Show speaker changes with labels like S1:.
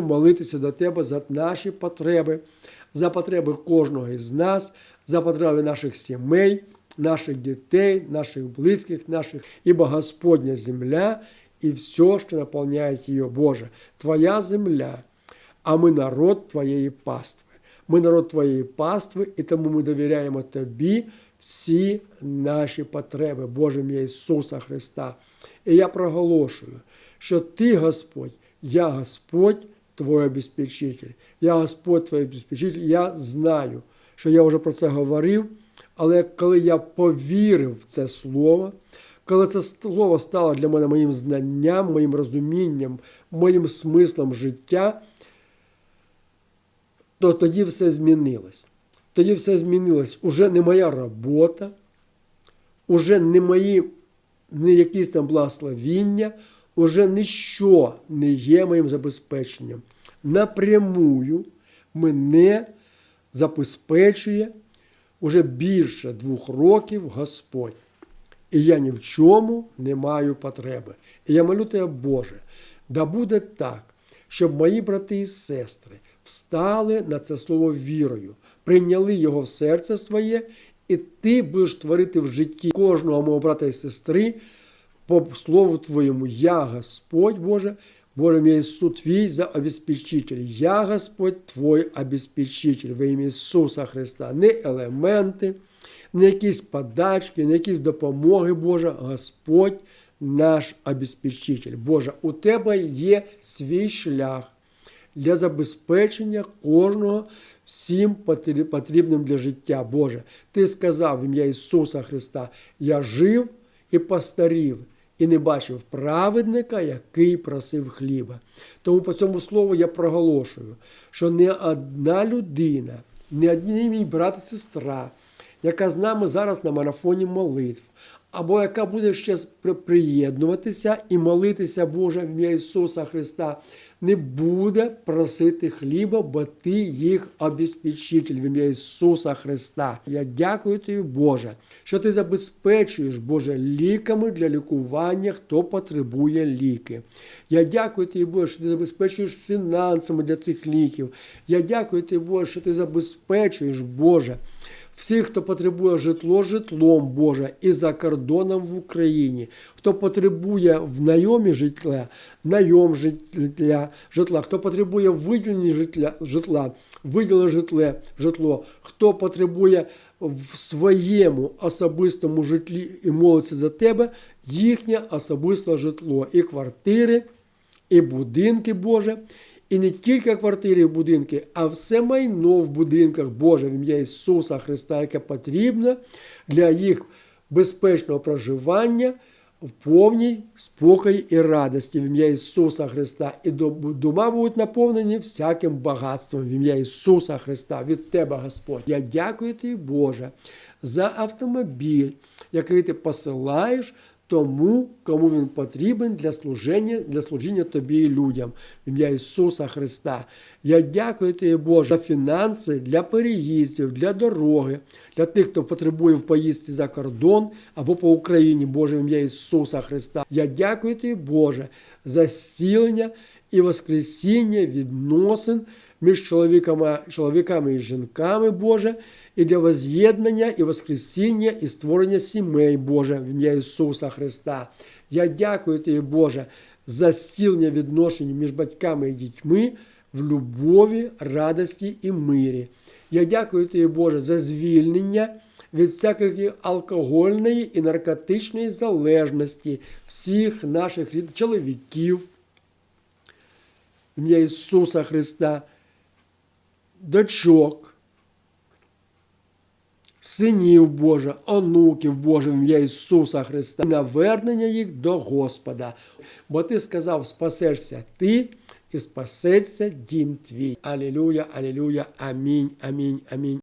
S1: молитися до Тебе за наші потреби, за потреби кожного із нас, за потреби наших сімей, наших дітей, наших близьких, наших, ибо Господня земля і все, що наповняє її, Боже, Твоя земля, а ми народ Твоєї пастви. Ми народ Твоєї пастви, і тому ми довіряємо Тобі всі наші потреби, Боже ім'я Ісуса Христа. І я проголошую, що Ти, Господь, я Господь, Твой обеспечитель. Я Господь Твой обеспечитель. Я знаю, що я вже про це говорив, але коли я повірив в це слово, коли це слово стало для мене моїм знанням, моїм розумінням, моїм смислом життя, то тоді все змінилось. Тоді все змінилось. Уже не моя робота, уже не мої не якісь там благословіння, уже ніщо не є моїм забезпеченням. Напрямую мене забезпечує уже більше двох років Господь. І я ні в чому не маю потреби. І я молю тебе, Боже, да буде так, щоб мої брати і сестри встали на це слово вірою, прийняли його в серце своє, і ти будеш творити в житті кожного мого брата і сестри по слову Твоєму. Я Господь Боже, Боже мій Ісус Твій за обеспечитель. Я Господь Твой обеспечитель во ім'я Ісуса Христа. Не елементи, не якісь подачки, не якісь допомоги, Боже, Господь наш обеспечитель. Боже, у Тебе є свій шлях для забезпечення кожного всім потрібним для життя. Боже, Ти сказав в ім'я Ісуса Христа: Я жив і постарів. І не бачив праведника, який просив хліба. Тому по цьому слову я проголошую, що не одна людина, не одні мій брат і сестра, яка з нами зараз на марафоні молитв, або яка буде ще приєднуватися і молитися, Боже, в ім'я Ісуса Христа, не буде просити хліба, бо Ти їх обеспечитель в ім'я Ісуса Христа. Я дякую тобі, Боже, що ти забезпечуєш, Боже, ліками для лікування, хто потребує ліки. Я дякую тобі, Боже, що ти забезпечуєш фінансами для цих ліків. Я дякую тобі, Боже, що ти забезпечуєш, Боже всіх, хто потребує житло, житлом Боже, і за кордоном в Україні, хто потребує в найомі житла, найом житла, житла, хто потребує виділення житла, житла виділене житле, житло, хто потребує в своєму особистому житлі і молиться за тебе, їхнє особисте житло, і квартири, і будинки Боже. І не тільки квартири і будинки, а все майно в будинках Боже в ім'я Ісуса Христа, яке потрібно для їх безпечного проживання в повній спокої і радості в ім'я Ісуса Христа. І дома будуть наповнені всяким багатством в ім'я Ісуса Христа від Тебе, Господь. Я дякую Тобі, Боже, за автомобіль, який ти посилаєш тому, кому він потрібен для служення для служіння тобі і людям, в ім'я Ісуса Христа. Я дякую тобі, Боже, за фінанси для переїздів, для дороги, для тих, хто потребує в поїздці за кордон або по Україні, Боже, в ім'я Ісуса Христа. Я дякую тобі, Боже, за зцілення і воскресіння відносин між чоловіками, чоловіками і жінками, Боже, і для воз'єднання, і воскресіння, і створення сімей, Боже, в ім'я Ісуса Христа. Я дякую Тобі, Боже, за зцілення відношень між батьками і дітьми в любові, радості і мирі. Я дякую Тобі, Боже, за звільнення. Від всякої алкогольної і наркотичної залежності всіх наших чоловіків, ім'я Ісуса Христа, дочок, синів Божа, онуків Божих, ім'я Ісуса Христа, навернення їх до Господа. Бо ти сказав, спасешся ти і спасеться дім твій. Алілюя, алілюя, амінь, амінь, амінь.